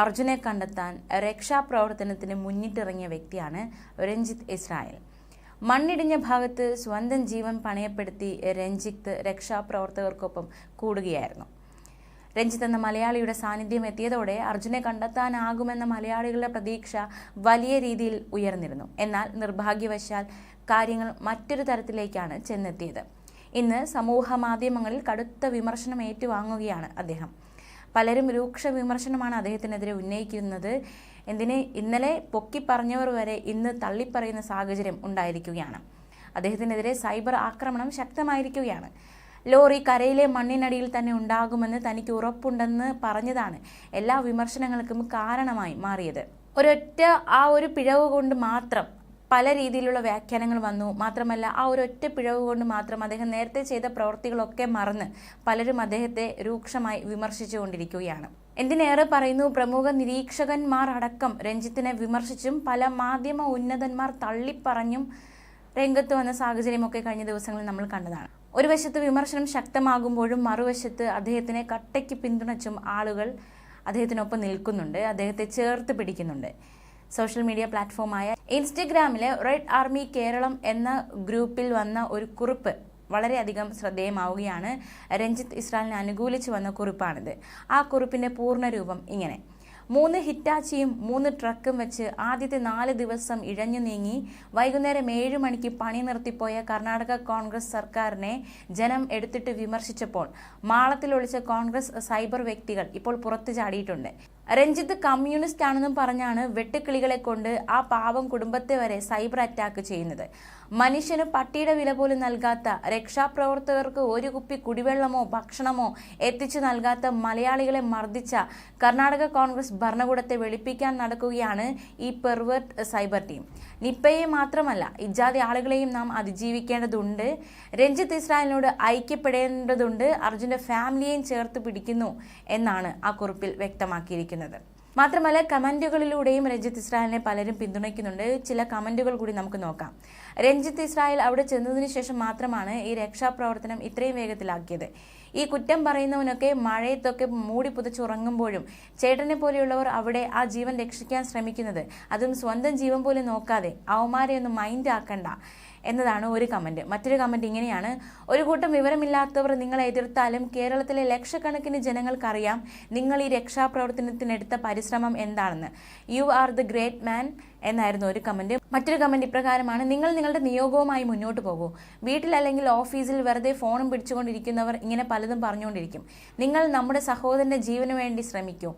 അർജുനെ കണ്ടെത്താൻ രക്ഷാപ്രവർത്തനത്തിന് മുന്നിട്ടിറങ്ങിയ വ്യക്തിയാണ് രഞ്ജിത്ത് ഇസ്രായേൽ. മണ്ണിടിഞ്ഞ ഭാഗത്ത് സ്വന്തം ജീവൻ പണയപ്പെടുത്തി രഞ്ജിത്ത് രക്ഷാപ്രവർത്തകർക്കൊപ്പം കൂടുകയായിരുന്നു. രഞ്ജിത്ത് എന്ന മലയാളിയുടെ സാന്നിധ്യം എത്തിയതോടെ അർജുനെ കണ്ടെത്താനാകുമെന്ന മലയാളികളുടെ പ്രതീക്ഷ വലിയ രീതിയിൽ ഉയർന്നിരുന്നു. എന്നാൽ നിർഭാഗ്യവശാൽ കാര്യങ്ങൾ മറ്റൊരു തരത്തിലേക്കാണ് ചെന്നെത്തിയത്. ഇന്ന് സമൂഹ മാധ്യമങ്ങളിൽ കടുത്ത വിമർശനം ഏറ്റുവാങ്ങുകയാണ് അദ്ദേഹം. പലരും രൂക്ഷ വിമർശനമാണ് അദ്ദേഹത്തിനെതിരെ ഉന്നയിക്കുന്നത്. എന്തിന്? ഇന്നലെ പൊക്കി പറഞ്ഞവർ വരെ ഇന്ന് തള്ളിപ്പറയുന്ന സാഹചര്യം ഉണ്ടായിരിക്കുകയാണ്. അദ്ദേഹത്തിനെതിരെ സൈബർ ആക്രമണം ശക്തമായിരിക്കുകയാണ്. ലോറി കരയിലെ മണ്ണിനടിയിൽ തന്നെ ഉണ്ടാകുമെന്ന് തനിക്ക് ഉറപ്പുണ്ടെന്ന് പറഞ്ഞതാണ് എല്ലാ വിമർശനങ്ങൾക്കും കാരണമായി മാറിയത്. ഒരൊറ്റ ആ ഒരു പിഴവ് കൊണ്ട് മാത്രം പല രീതിയിലുള്ള വ്യാഖ്യാനങ്ങൾ വന്നു. മാത്രമല്ല ആ ഒരു ഒറ്റ പിഴവ് കൊണ്ട് മാത്രം അദ്ദേഹം നേരത്തെ ചെയ്ത പ്രവൃത്തികളൊക്കെ മറന്ന് പലരും അദ്ദേഹത്തെ രൂക്ഷമായി വിമർശിച്ചുകൊണ്ടിരിക്കുകയാണ്. എന്തിനേറെ പറയുന്നു പ്രമുഖ നിരീക്ഷകന്മാർ അടക്കം രഞ്ജിത്തിനെ വിമർശിച്ചും പല മാധ്യമ ഉന്നതന്മാർ തള്ളിപ്പറഞ്ഞും രംഗത്ത് വന്ന സാഹചര്യമൊക്കെ കഴിഞ്ഞ ദിവസങ്ങളിൽ നമ്മൾ കണ്ടതാണ്. ഒരു വശത്ത് വിമർശനം ശക്തമാകുമ്പോഴും മറുവശത്ത് അദ്ദേഹത്തിനെ കട്ടയ്ക്ക് പിന്തുണച്ചും ആളുകൾ അദ്ദേഹത്തിനൊപ്പം നിൽക്കുന്നുണ്ട് അദ്ദേഹത്തെ ചേർത്ത് പിടിക്കുന്നുണ്ട്. സോഷ്യൽ മീഡിയ പ്ലാറ്റ്ഫോമായ ഇൻസ്റ്റഗ്രാമിലെ റെഡ് ആർമി കേരളം എന്ന ഗ്രൂപ്പിൽ വന്ന ഒരു കുറിപ്പ് വളരെയധികം ശ്രദ്ധേയമാവുകയാണ്. രഞ്ജിത്ത് ഇസ്രാലിനെ അനുകൂലിച്ച് വന്ന കുറിപ്പാണിത്. ആ കുറിപ്പിന്റെ പൂർണരൂപം ഇങ്ങനെ. മൂന്ന് ഹിറ്റാച്ചിയും മൂന്ന് ട്രക്കും വെച്ച് ആദ്യത്തെ നാല് ദിവസം ഇഴഞ്ഞു നീങ്ങി വൈകുന്നേരം ഏഴ് മണിക്ക് പണി നിർത്തിപ്പോയ കർണാടക കോൺഗ്രസ് സർക്കാരിനെ ജനം എടുത്തിട്ട് വിമർശിച്ചപ്പോൾ മാളത്തിൽ ഒളിച്ച കോൺഗ്രസ് സൈബർ വ്യക്തികൾ ഇപ്പോൾ പുറത്തു ചാടിയിട്ടുണ്ട്. രഞ്ജിത്ത് കമ്മ്യൂണിസ്റ്റ് ആണെന്നും പറഞ്ഞാണ് വെട്ടുക്കിളികളെ കൊണ്ട് ആ പാവം കുടുംബത്തെ വരെ സൈബർ അറ്റാക്ക് ചെയ്യുന്നത്. മനുഷ്യന് പട്ടിയുടെ വില പോലും നൽകാത്ത രക്ഷാപ്രവർത്തകർക്ക് ഒരു കുപ്പി കുടിവെള്ളമോ ഭക്ഷണമോ എത്തിച്ചു നൽകാത്ത മലയാളികളെ മർദ്ദിച്ച കർണാടക കോൺഗ്രസ് ഭരണകൂടത്തെ വെളുപ്പിക്കാൻ നടക്കുകയാണ് ഈ പെർവേർട്ട് സൈബർ ടീം നിപ്പയെ മാത്രമല്ല ഇജാതി ആളുകളെയും നാം അതിജീവിക്കേണ്ടതുണ്ട്. രഞ്ജിത്ത് ഇസ്രായേലിനോട് ഐക്യപ്പെടേണ്ടതുണ്ട്. അർജുന്റെ ഫാമിലിയെയും ചേർത്ത് പിടിക്കുന്നു എന്നാണ് ആ കുറിപ്പിൽ വ്യക്തമാക്കിയിരിക്കുന്നത്. മാത്രമല്ല കമന്റുകളിലൂടെയും രഞ്ജിത്ത് ഇസ്രായേലിനെ പലരും പിന്തുണയ്ക്കുന്നുണ്ട്. ചില കമന്റുകൾ കൂടി നമുക്ക് നോക്കാം. രഞ്ജിത്ത് ഇസ്രായേൽ അവിടെ ചെന്നതിന് ശേഷം മാത്രമാണ് ഈ രക്ഷാപ്രവർത്തനം ഇത്രയും വേഗത്തിലാക്കിയത്. ഈ കുറ്റം പറയുന്നവനൊക്കെ മഴയത്തൊക്കെ മൂടി പുതച്ചുറങ്ങുമ്പോഴും ചേട്ടനെ പോലെയുള്ളവർ അവിടെ ആ ജീവൻ രക്ഷിക്കാൻ ശ്രമിക്കുന്നത്. അതും സ്വന്തം ജീവൻ പോലെ നോക്കാതെ അവന്മാരെ മൈൻഡ് ആക്കണ്ട എന്നതാണ് ഒരു കമന്റ് മറ്റൊരു കമന്റ് ഇങ്ങനെയാണ്. ഒരു കൂട്ടം വിവരമില്ലാത്തവർ നിങ്ങളെ എതിർത്താലും കേരളത്തിലെ ലക്ഷക്കണക്കിന് ജനങ്ങൾക്കറിയാം നിങ്ങൾ ഈ രക്ഷാപ്രവർത്തനത്തിനെടുത്ത പരിശ്രമം എന്താണെന്ന്. You are the great man എന്നായിരുന്നു ഒരു കമന്റ് മറ്റൊരു കമന്റ് ഇപ്രകാരമാണ് നിങ്ങൾ നിങ്ങളുടെ നിയോഗവുമായി മുന്നോട്ട് പോകൂ. വീട്ടിൽ അല്ലെങ്കിൽ ഓഫീസിൽ വെറുതെ ഫോണും പിടിച്ചുകൊണ്ടിരിക്കുന്നവർ ഇങ്ങനെ പലതും പറഞ്ഞുകൊണ്ടിരിക്കും. നിങ്ങൾ നമ്മുടെ സഹോദരന്റെ ജീവന് വേണ്ടി ശ്രമിക്കൂ.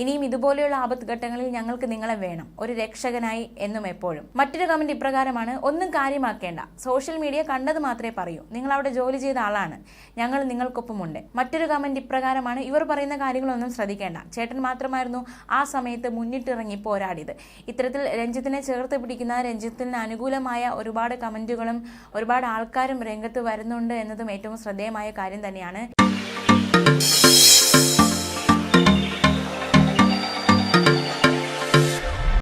ഇനിയും ഇതുപോലെയുള്ള ആപത്ഘട്ടങ്ങളിൽ ഞങ്ങൾക്ക് നിങ്ങളെ വേണം. ഒരു രക്ഷകനായി എന്നും എപ്പോഴും. മറ്റൊരു കമന്റ് ഇപ്രകാരമാണ് ഒന്നും കാര്യമാക്കേണ്ട. സോഷ്യൽ മീഡിയ കണ്ടത് മാത്രമേ പറയൂ. നിങ്ങൾ അവിടെ ജോലി ചെയ്ത ആളാണ്. ഞങ്ങൾ നിങ്ങൾക്കൊപ്പമുണ്ട്. മറ്റൊരു കമന്റ് ഇപ്രകാരമാണ് ഇവർ പറയുന്ന കാര്യങ്ങളൊന്നും ശ്രദ്ധിക്കേണ്ട. ചേട്ടൻ മാത്രമായിരുന്നു ആ സമയത്ത് മുന്നിട്ടിറങ്ങി പോരാടിയത്. ഇത്തരത്തിൽ രഞ്ജിത്തിനെ ചേർത്ത് പിടിക്കുന്ന രഞ്ജിത്തിന് അനുകൂലമായ ഒരുപാട് കമന്റുകളും ഒരുപാട് ആൾക്കാരും രംഗത്ത് വരുന്നുണ്ട് എന്നതും ഏറ്റവും ശ്രദ്ധേയമായ കാര്യം തന്നെയാണ്.